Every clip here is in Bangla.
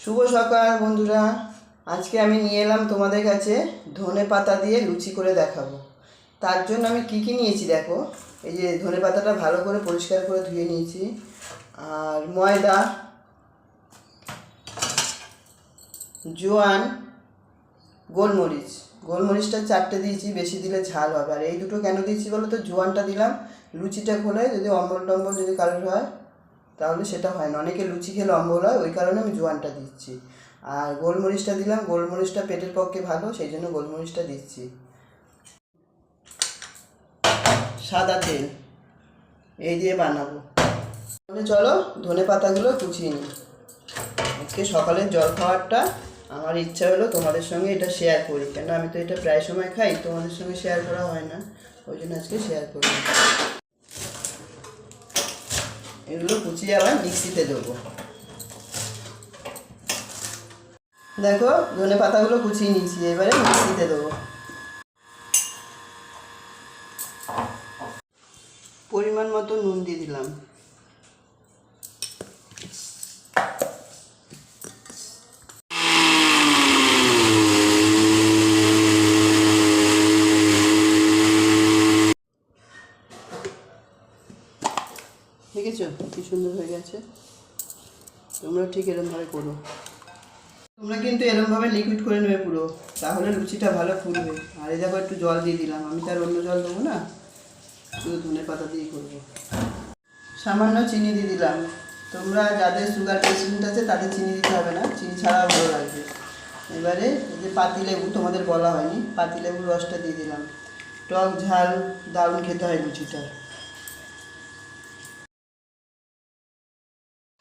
শুভ সকাল, বন্ধুরা। আজকে আমি নিয়ে এলাম তোমাদের কাছে ধনে পাতা দিয়ে লুচি করে দেখাবো। তার জন্য আমি কি কি নিয়েছি দেখো? এই যে ধনে পাতাটা ভালো করে পরিষ্কার করে ধুয়ে নিয়েছি। আর ময়দা, জোয়ান, গোলমরিচ। গোলমরিচটা চারটে দিয়েছি, বেশি দিলে ঝাল হবে। আর এই দুটো কেন দিয়েছি বলো তো? জোয়ানটা দিলাম, লুচিটা খোলে যদি অম্বল টম্বল যদি কারোর হয়। তাহলে সেটা হয় না। অনেকে লুচি খেলে অম্বল হয়, ওই কারণে আমি জোয়ানটা দিচ্ছি। আর গোলমরিচটা দিলাম, গোলমরিচটা পেটের পক্ষে ভালো, সেই জন্য গোলমরিচটা দিচ্ছি। সাদা তেল, এই দিয়ে বানাবো। তাহলে চলো, ধনে পাতাগুলো কুচিয়ে নিই। আজকে সকালের জল খাওয়ারটা আমার ইচ্ছা হলো তোমাদের সঙ্গে এটা শেয়ার করি। কেন, আমি তো এটা প্রায় সময় খাই, তোমাদের সঙ্গে শেয়ার করা হয় না। ওই জন্য আজকে শেয়ার করি। এগুলো কুচিয়ে আবার মিক্সিতে দেবো। দেখো, ধনে পাতাগুলো কুচিয়ে নিয়েছি, এবারে মিক্সিতে দেবো। পরিমাণ মতো নুন দিয়ে দিলাম। দেখেছ? কি সুন্দর হয়ে গেছে। তোমরা ঠিক এরমভাবে করো। তোমরা কিন্তু এরমভাবে লিকুইড করে নেবে পুরো। তাহলে লুচিটা ভালো ফুলবে। আর এই দেখো একটু জল দিয়ে দিলাম। আমি তো আর অন্য জল দেবো না। শুধু ধনে পাতা দিয়ে করব। সামান্য চিনি দিয়ে দিলাম। তোমরা যাদের সুগার পেশেন্ট আছে, তাদের চিনি দিতে হবে না। চিনি ছাড়াও ভালো লাগবে। এবারে এই যে পাতিলেবু তোমাদের বলা হয়নি। পাতিলেবুর রসটা দিয়ে দিলাম। টক ঝাল, দারুণ খেতে হয় লুচিটা।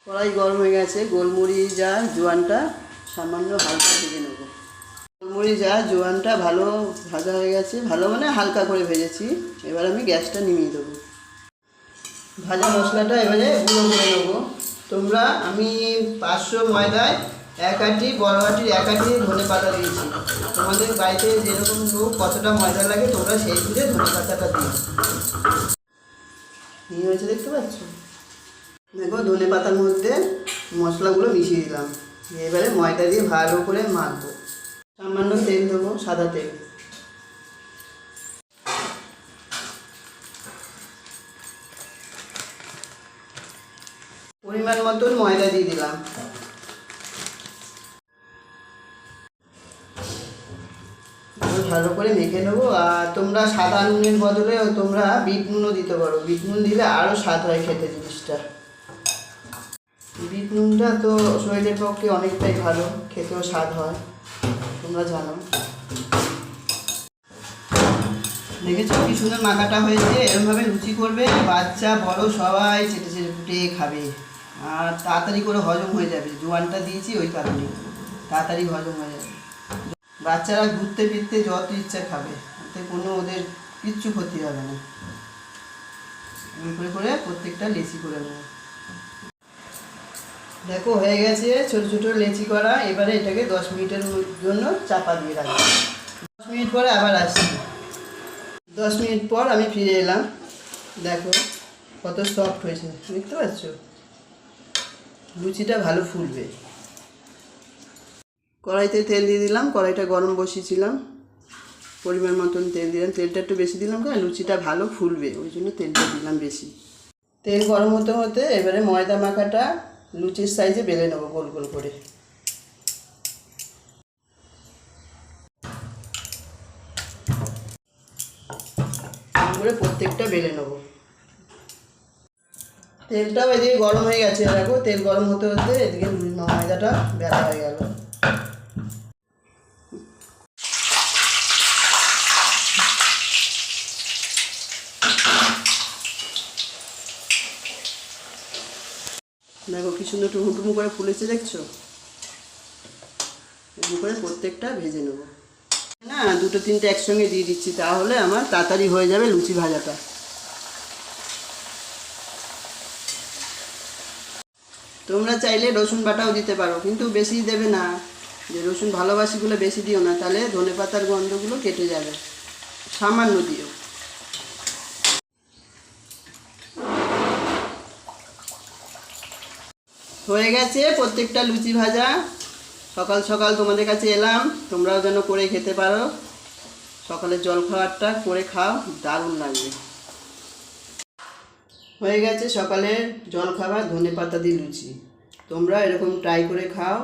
কড়াই গরম হয়ে গেছে, গোলমরিচ আর জোয়ানটা সামান্য হালকা ভেজে নেব। গোলমরিচ আর জোয়ানটা ভালো ভাজা হয়ে গেছে, ভালো মানে হালকা করে ভেজেছি, এবার আমি গ্যাসটা নিমিয়ে দেবো। ভাজা মশলাটা এবারে গুঁড়ো করে নেব। তোমরা, আমি পাঁচশো ময়দায় এক আটি, বড় আটির এক আটি ধনে পাতা দিয়েছি। তোমাদের বাড়িতে যেরকম লোক কতটা ময়দা লাগে, তোমরা সেই বুঝে ধনে পাতাটা দিও। কি হয়েছে দেখতে পাচ্ছ? দেখো ধনে পাতার মধ্যে মশলাগুলো মিশিয়ে দিলাম। এবারে ময়দা দিয়ে ভালো করে মাখবো। সামান্য তেল দেবো, সাদা তেল। পরিমাণ মতন ময়দা দিয়ে দিলাম। ভালো করে মেখে নেব। আর তোমরা সাদা নুনের বদলে তোমরা বিট নুনও দিতে পারো। বিট নুন দিলে আরও স্বাদ হয় খেতে জিনিসটা। বিট নুনটা তো শরীরের পক্ষে অনেকটাই ভালো, খেতেও স্বাদ হয়, তোমরা জানো। দেখেছ কি সুন্দর মাখাটা হয়েছে? এরকমভাবে লুচি করবে, বাচ্চা, বড়, সবাই চেটে চেটে খাবে। আর তাড়াতাড়ি করে হজম হয়ে যাবে, জোয়ানটা দিয়েছি, ওই কারণে। তাড়াতাড়ি হজম হয়ে যাবে। বাচ্চারা ঘুরতে ফিরতে যত ইচ্ছা খাবে, এতে কোনো ওদের কিচ্ছু ক্ষতি হবে না। করে করে প্রত্যেকটা লেচি করে নেব। দেখো, হয়ে গেছে ছোট ছোট লেচি করা। এবারে এটাকে দশ মিনিটের জন্য চাপা দিয়ে রাখব। দশ মিনিট পরে আবার আসছি। দশ মিনিট পর আমি ফিরে এলাম। দেখো, কত সফট হয়েছে, দেখতে পাচ্ছ? লুচিটা ভালো ফুলবে। কড়াইতে তেল দিয়ে দিলাম, কড়াইটা গরম বসিয়েছিলাম। পরিমাণ মতন তেল দিলাম। তেলটা একটু বেশি দিলাম কেন? লুচিটা ভালো ফুলবে, ওই জন্য তেলটা দিলাম বেশি। তেল গরম হতে হতে এবারে ময়দা মাখাটা লুচির সাইজে বেলে নেব গোল গোল করে। করে প্রত্যেকটা বেলে নেব। তেলটাও এদিকে গরম হয়ে গেছে, দেখো, তেল গরম হতে হতে এদিকে ময়দাটা বেলা হয়ে গেল। দেখো কি সুন্দর টুমু টুমু করে ফুলেছে দেখছ? এরকম করে প্রত্যেকটা ভেজে নেব। না, দুটো তিনটে একসঙ্গে দিয়ে দিচ্ছি, তাহলে আমার তাড়াতাড়ি হয়ে যাবে লুচি ভাজাটা। তোমরা চাইলে রসুন বাটাও দিতে পারো, কিন্তু বেশি দেবে না। যে রসুন ভালোবাসিগুলো বেশি দিও না, তাহলে ধনে পাতার গন্ধগুলো কেটে যাবে। সামান্য দিও। হয়ে গেছে প্রত্যেকটা লুচি ভাজা। সকাল সকাল তোমাদের কাছে এলাম, তোমরাও যেন করে খেতে পারো। সকালের জল খাবারটা করে খাও, দারুণ লাগবে। হয়ে গেছে সকালের জল খাবার, ধনে পাতা দিয়ে লুচি। তোমরা এরকম ট্রাই করে খাও,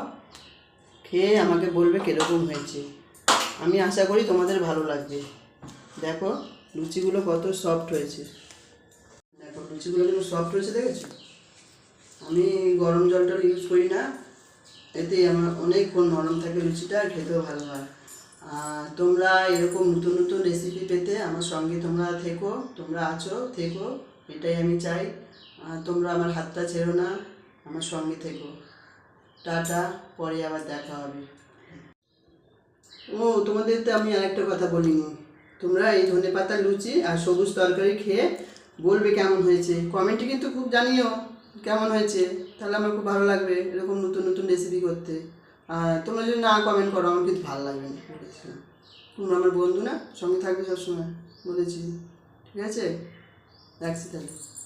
খেয়ে আমাকে বলবে কীরকম হয়েছে। আমি আশা করি তোমাদের ভালো লাগবে। দেখো, লুচিগুলো কত সফট হয়েছে। দেখো, লুচিগুলো কিন্তু সফট হয়েছে, দেখেছ? আমি গরম জলটা ইউজ করি না। এতে আমার অনেকক্ষণ নরম থাকে লুচিটা, খেতেও ভালো হয়। আর তোমরা এরকম নতুন নতুন রেসিপি পেতে আমার সঙ্গে তোমরা থেকো, তোমরা আছো, থেকো, এটাই আমি চাই। তোমরা আমার হাতটা ছেড়ো না, আমার সঙ্গে থেকো। টাটা, পরে আবার দেখা হবে। ও, তোমাদের তো আমি আরেকটা কথা বলিনি। তোমরা এই ধনে পাতা, লুচি আর সবুজ তরকারি খেয়ে বলবে কেমন হয়েছে। কমেন্টে কিন্তু খুব জানিও। কেমন হয়েছে? তাহলে আমার খুব ভালো লাগবে এরকম নতুন নতুন রেসিপি করতে। আর তোমরা যদি না কমেন্ট করো, আমার কিন্তু ভালো লাগবে না। তোমরা আমার বন্ধু না? সঙ্গে থাকবে সবসময়, বলেছি। ঠিক আছে? রাখছি তাহলে।